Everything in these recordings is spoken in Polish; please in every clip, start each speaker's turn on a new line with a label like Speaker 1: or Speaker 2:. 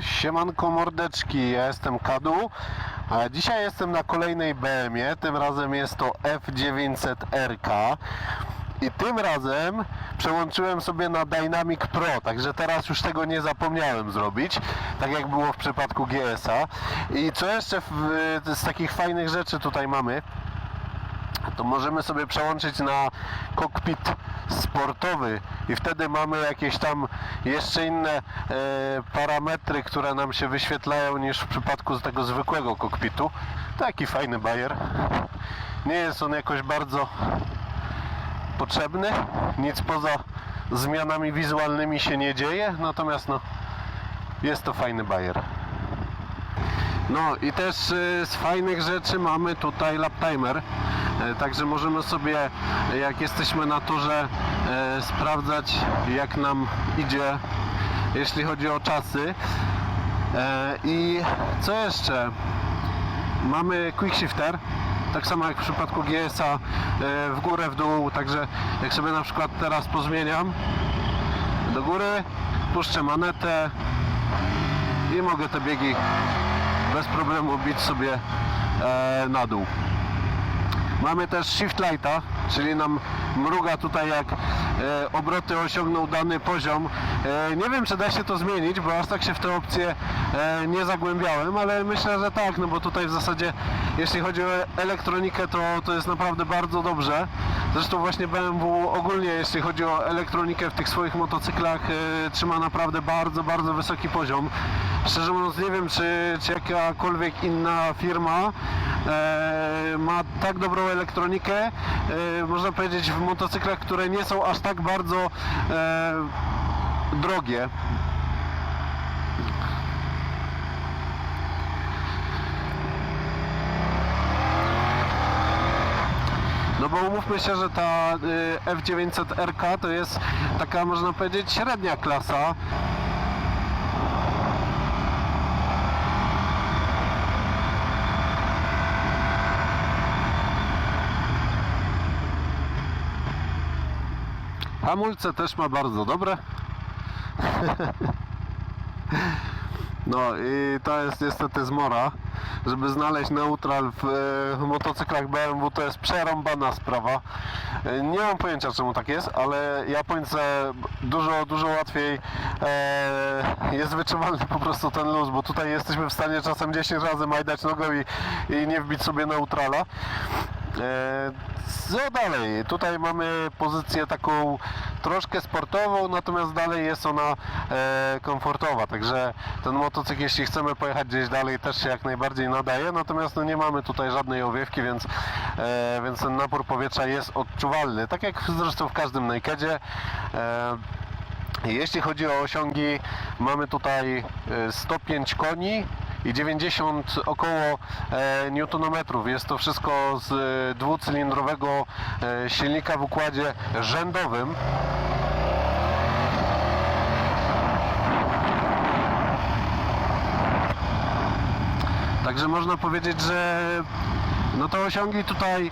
Speaker 1: Siemanko mordeczki, ja jestem Kadu. a Dzisiaj jestem na kolejnej BM-ie, tym razem jest to F900RK. I tym razem przełączyłem sobie na Dynamic Pro, także teraz już tego nie zapomniałem zrobić, tak jak było w przypadku GS-a. I co jeszcze w, z takich fajnych rzeczy tutaj mamy? To możemy sobie przełączyć na kokpit sportowy i wtedy mamy jakieś tam jeszcze inne e, parametry, które nam się wyświetlają niż w przypadku tego zwykłego kokpitu. Taki fajny bajer. Nie jest on jakoś bardzo potrzebny. Nic poza zmianami wizualnymi się nie dzieje, natomiast no, jest to fajny bajer. No i też y, z fajnych rzeczy mamy tutaj lap timer. E, Także możemy sobie, jak jesteśmy na torze, e, sprawdzać jak nam idzie, jeśli chodzi o czasy. E, I co jeszcze? Mamy quick shifter. Tak samo jak w przypadku GS-a w górę, w dół. Także jak sobie na przykład teraz pozmieniam do góry, puszczę manetę i mogę te biegi bez problemu bić sobie na dół. Mamy też shift lighta, czyli nam mruga tutaj jak e, obroty osiągną dany poziom. E, nie wiem czy da się to zmienić, bo aż tak się w te opcje e, nie zagłębiałem, ale myślę, że tak, no bo tutaj w zasadzie jeśli chodzi o elektronikę to, to jest naprawdę bardzo dobrze. Zresztą właśnie BMW ogólnie jeśli chodzi o elektronikę w tych swoich motocyklach e, trzyma naprawdę bardzo, bardzo wysoki poziom. Szczerze mówiąc nie wiem czy, czy jakakolwiek inna firma ma tak dobrą elektronikę, e, można powiedzieć w motocyklach, które nie są aż tak bardzo e, drogie. No bo umówmy się, że ta y, F900RK to jest taka można powiedzieć średnia klasa. Hamulce też ma bardzo dobre. No i to jest niestety zmora. Żeby znaleźć neutral w, e, motocyklach BMW to jest przerąbana sprawa. E, Nie mam pojęcia czemu tak jest, ale Japońce dużo, dużo łatwiej e, jest wyczuwalny po prostu ten luz, bo tutaj jesteśmy w stanie czasem 10 razy majdać nogą i, i nie wbić sobie neutrala. Co dalej? Tutaj mamy pozycję taką troszkę sportową, natomiast dalej jest ona e, komfortowa, także ten motocykl, jeśli chcemy pojechać gdzieś dalej, też się jak najbardziej nadaje, natomiast no, nie mamy tutaj żadnej owiewki, więc, e, więc ten napór powietrza jest odczuwalny, tak jak zresztą w każdym nakedzie. Jeśli chodzi o osiągi, mamy tutaj e, 105 koni i 90 około e, newtonometrów. Jest to wszystko z e, dwucylindrowego e, silnika w układzie rzędowym. Także można powiedzieć, że no te osiągi tutaj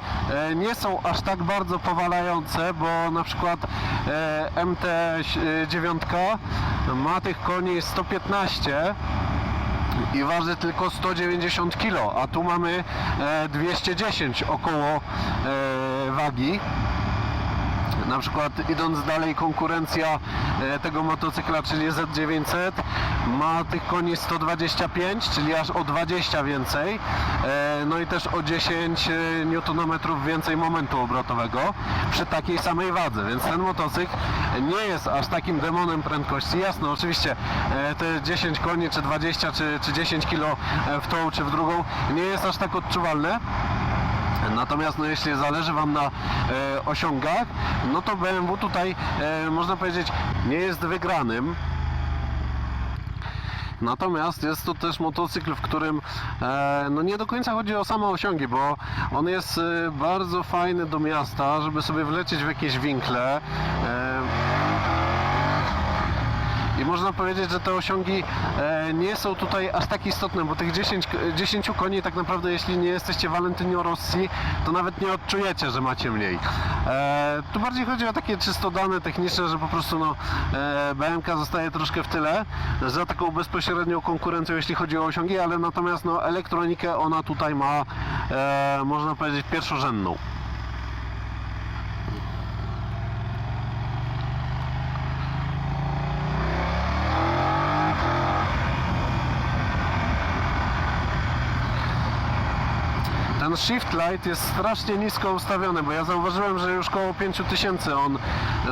Speaker 1: nie są aż tak bardzo powalające, bo na przykład e, MT9 ma tych koni 115 i waży tylko 190 kg, a tu mamy e, 210 około e, wagi. Na przykład idąc dalej konkurencja e, tego motocykla, czyli Z900 ma tych koni 125, czyli aż o 20 więcej. E, No i też o 10 Nm więcej momentu obrotowego przy takiej samej wadze, więc ten motocykl nie jest aż takim demonem prędkości. Jasno, oczywiście e, te 10 koni, czy 20, czy, czy 10 kg w tą, czy w drugą nie jest aż tak odczuwalne. Natomiast no, jeśli zależy Wam na e, osiągach, no to BMW tutaj e, można powiedzieć nie jest wygranym. Natomiast jest to też motocykl, w którym e, no nie do końca chodzi o same osiągi, bo on jest e, bardzo fajny do miasta, żeby sobie wlecieć w jakieś winkle. E, i można powiedzieć, że te osiągi e, nie są tutaj aż tak istotne, bo tych 10, k- 10 koni tak naprawdę jeśli nie jesteście Valentino Rossi, to nawet nie odczujecie, że macie mniej. E, tu bardziej chodzi o takie czysto dane techniczne, że po prostu no, e, BMK zostaje troszkę w tyle za taką bezpośrednią konkurencją, jeśli chodzi o osiągi, ale natomiast no, elektronikę ona tutaj ma, można powiedzieć, pierwszorzędną. Ten shift light jest strasznie nisko ustawiony, bo ja zauważyłem, że już koło 5000 on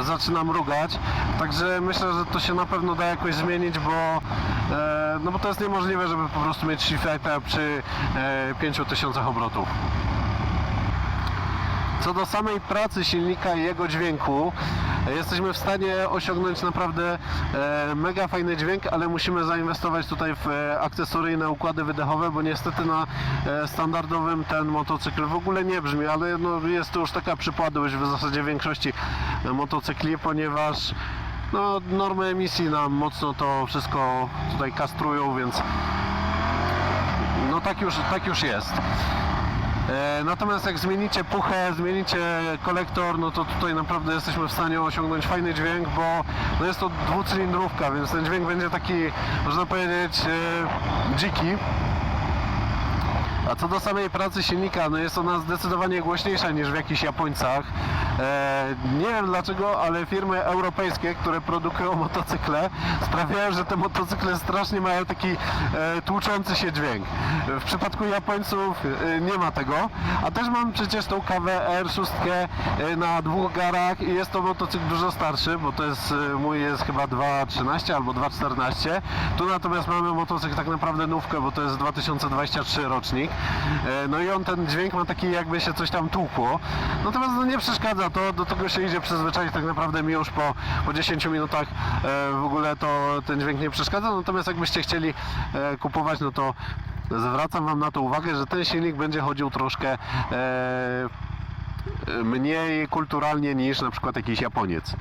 Speaker 1: zaczyna mrugać, także myślę, że to się na pewno da jakoś zmienić, bo, e, no bo to jest niemożliwe, żeby po prostu mieć shift lighta przy e, 5000 obrotów. Co do samej pracy silnika i jego dźwięku, e, jesteśmy w stanie osiągnąć naprawdę e, mega fajny dźwięk, ale musimy zainwestować tutaj w e, akcesoryjne układy wydechowe, bo niestety na e, standardowym ten motocykl w ogóle nie brzmi, ale no, jest to już taka przypadłość w zasadzie większości motocykli, ponieważ no, normy emisji nam mocno to wszystko tutaj kastrują, więc no tak już, tak już jest. E, Natomiast jak zmienicie puchę, zmienicie kolektor, no to tutaj naprawdę jesteśmy w stanie osiągnąć fajny dźwięk, bo no jest to dwucylindrówka, więc ten dźwięk będzie taki, można powiedzieć, e, dziki. A co do samej pracy silnika, no jest ona zdecydowanie głośniejsza niż w jakichś Japońcach. E, nie wiem dlaczego, ale firmy europejskie, które produkują motocykle, sprawiają, że te motocykle strasznie mają taki e, tłuczący się dźwięk. W przypadku Japońców e, nie ma tego, a też mam przecież tą kawę R6 e, na dwóch garach i jest to motocykl dużo starszy, bo to jest e, mój jest chyba 2.13 albo 2.14. Tu natomiast mamy motocykl tak naprawdę nówkę, bo to jest 2023 rocznik. E, No i on ten dźwięk ma taki jakby się coś tam tłukło. Natomiast no nie przeszkadza to, do tego się idzie przyzwyczaić tak naprawdę mi już po, po 10 minutach e, w ogóle to ten dźwięk nie przeszkadza. Natomiast jakbyście chcieli e, kupować, no to zwracam Wam na to uwagę, że ten silnik będzie chodził troszkę e, mniej kulturalnie niż na przykład jakiś Japoniec.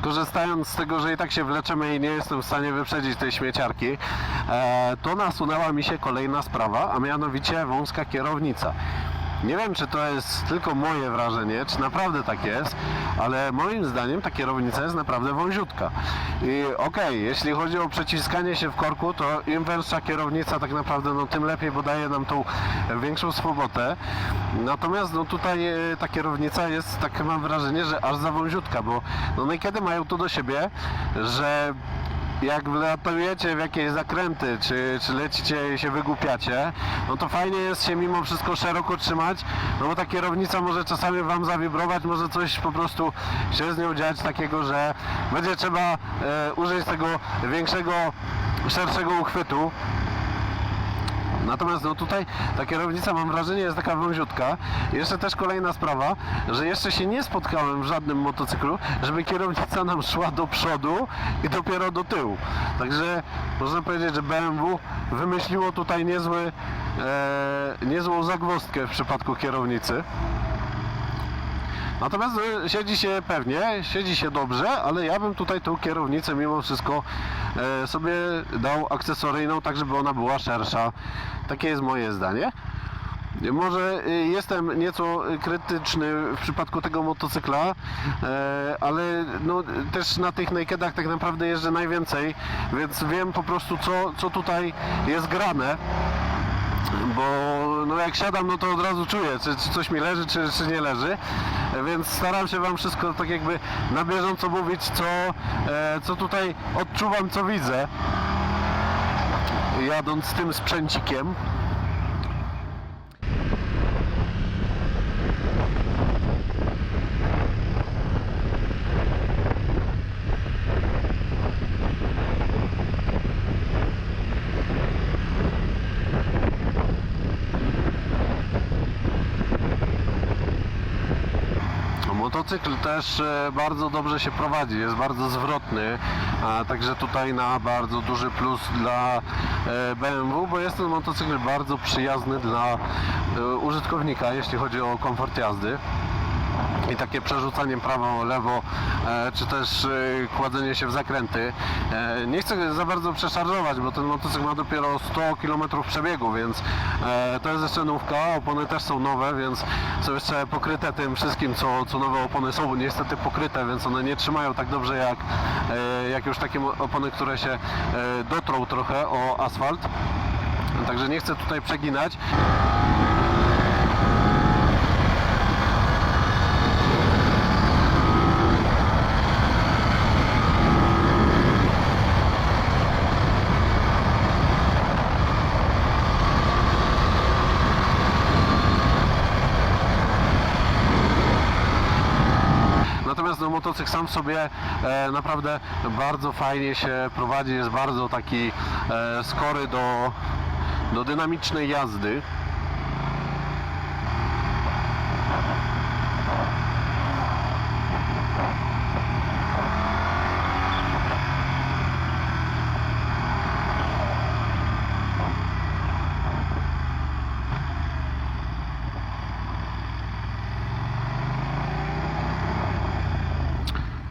Speaker 1: Korzystając z tego, że i tak się wleczemy i nie jestem w stanie wyprzedzić tej śmieciarki, to nasunęła mi się kolejna sprawa, a mianowicie wąska kierownica. Nie wiem, czy to jest tylko moje wrażenie, czy naprawdę tak jest, ale moim zdaniem ta kierownica jest naprawdę wąziutka. I okej, jeśli chodzi o przeciskanie się w korku, to im węższa kierownica tak naprawdę, no tym lepiej, bo daje nam tą większą swobodę. Natomiast no tutaj e, ta kierownica jest, tak mam wrażenie, że aż za wąziutka, bo no niekiedy mają to do siebie, że jak wlatujecie w jakieś zakręty, czy, czy lecicie i się wygłupiacie, no to fajnie jest się mimo wszystko szeroko trzymać, no bo ta kierownica może czasami Wam zawibrować, może coś po prostu się z nią dziać takiego, że będzie trzeba e, użyć tego większego, szerszego uchwytu. Natomiast no tutaj ta kierownica mam wrażenie jest taka wąziutka. Jeszcze też kolejna sprawa, że jeszcze się nie spotkałem w żadnym motocyklu, żeby kierownica nam szła do przodu i dopiero do tyłu. Także można powiedzieć, że BMW wymyśliło tutaj niezły, e, niezłą zagwozdkę w przypadku kierownicy. Natomiast e, siedzi się pewnie, siedzi się dobrze, ale ja bym tutaj tą kierownicę mimo wszystko e, sobie dał akcesoryjną, tak żeby ona była szersza. Takie jest moje zdanie. Może e, jestem nieco krytyczny w przypadku tego motocykla, ale no, też na tych nakedach tak naprawdę jeżdżę najwięcej, więc wiem po prostu co, co tutaj jest grane bo no jak siadam, no to od razu czuję, czy, czy coś mi leży, czy, czy nie leży, więc staram się Wam wszystko tak jakby na bieżąco mówić, co, e, co tutaj odczuwam, co widzę, jadąc tym sprzęcikiem. Motocykl też e, bardzo dobrze się prowadzi, jest bardzo zwrotny, a także tutaj na bardzo duży plus dla e, BMW, bo jest ten motocykl bardzo przyjazny dla e, użytkownika, jeśli chodzi o komfort jazdy. I takie przerzucanie prawo, lewo, e, czy też e, kładzenie się w zakręty. E, nie chcę za bardzo przeszarżować, bo ten motocykl ma dopiero 100 km przebiegu, więc to jest jeszcze nówka, opony też są nowe, więc są jeszcze pokryte tym wszystkim, co, co nowe opony są, niestety pokryte, więc one nie trzymają tak dobrze jak, jak już takie opony, które się dotrą trochę o asfalt. Także nie chcę tutaj przeginać. Motocykl sam sobie e, naprawdę bardzo fajnie się prowadzi, jest bardzo taki e, skory do, do dynamicznej jazdy.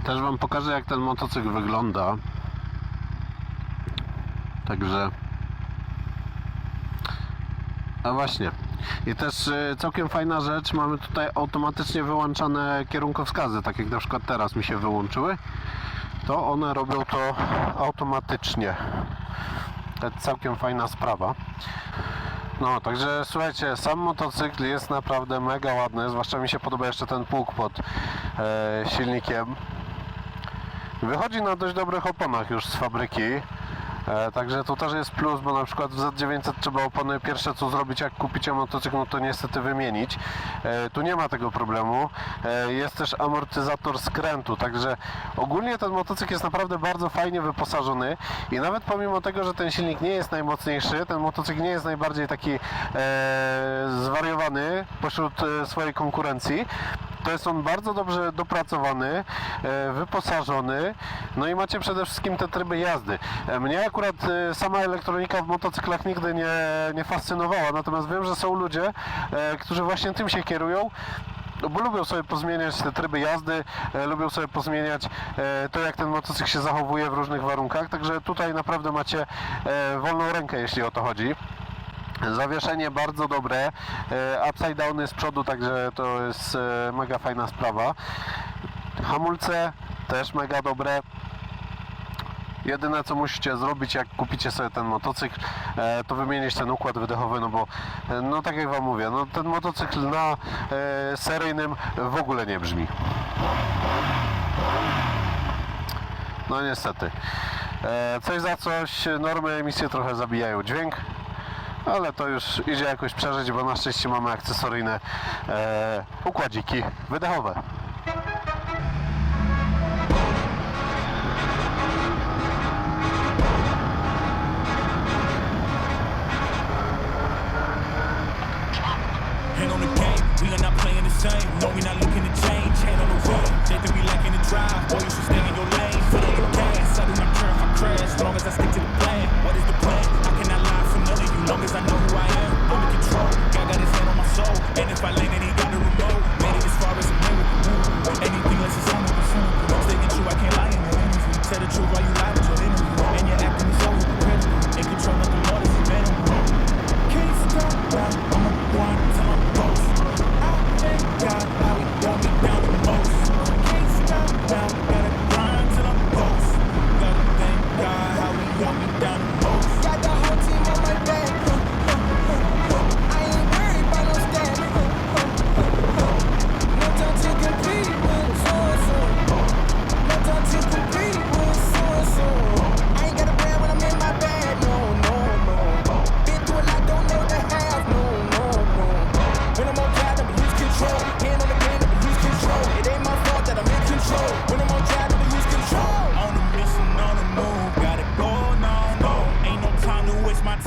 Speaker 1: Też Wam pokażę jak ten motocykl wygląda. Także. A właśnie. I też y, całkiem fajna rzecz, mamy tutaj automatycznie wyłączane kierunkowskazy, tak jak na przykład teraz mi się wyłączyły, to one robią to automatycznie. To jest całkiem fajna sprawa. No, także słuchajcie, sam motocykl jest naprawdę mega ładny, zwłaszcza mi się podoba jeszcze ten pług pod e, silnikiem. Wychodzi na dość dobrych oponach już z fabryki. E, także to też jest plus, bo na przykład w Z900 trzeba opony pierwsze co zrobić jak kupicie motocykl, no to niestety wymienić. E, tu nie ma tego problemu. E, jest też amortyzator skrętu, także ogólnie ten motocykl jest naprawdę bardzo fajnie wyposażony i nawet pomimo tego, że ten silnik nie jest najmocniejszy, ten motocykl nie jest najbardziej taki e, zwariowany pośród e, swojej konkurencji, to jest on bardzo dobrze dopracowany, e, wyposażony, no i macie przede wszystkim te tryby jazdy. E, Mnie akurat e, sama elektronika w motocyklach nigdy nie, nie fascynowała, natomiast wiem, że są ludzie, którzy właśnie tym się kierują. No bo lubią sobie pozmieniać te tryby jazdy, e, lubią sobie pozmieniać e, to, jak ten motocykl się zachowuje w różnych warunkach, także tutaj naprawdę macie e, wolną rękę, jeśli o to chodzi. Zawieszenie bardzo dobre, e, upside downy z przodu, także to jest e, mega fajna sprawa. Hamulce też mega dobre. Jedyne co musicie zrobić jak kupicie sobie ten motocykl e, to wymienić ten układ wydechowy, no bo no tak jak wam mówię, no ten motocykl na seryjnym w ogóle nie brzmi. No niestety. Coś za coś, normy emisje trochę zabijają dźwięk, ale to już idzie jakoś przeżyć, bo na szczęście mamy akcesoryjne e, układziki wydechowe.
Speaker 2: No, we not looking to change. Hand on the wheel, they think we lacking the drive. Boy, you should stay in your lane. The gas, I do not care if I crash. Long as I stick to the plan. What is the plan? Long as I know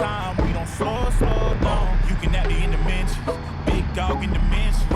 Speaker 3: time.
Speaker 2: We don't slow, slow down. You can act in dimensions, big dog in the dimensions.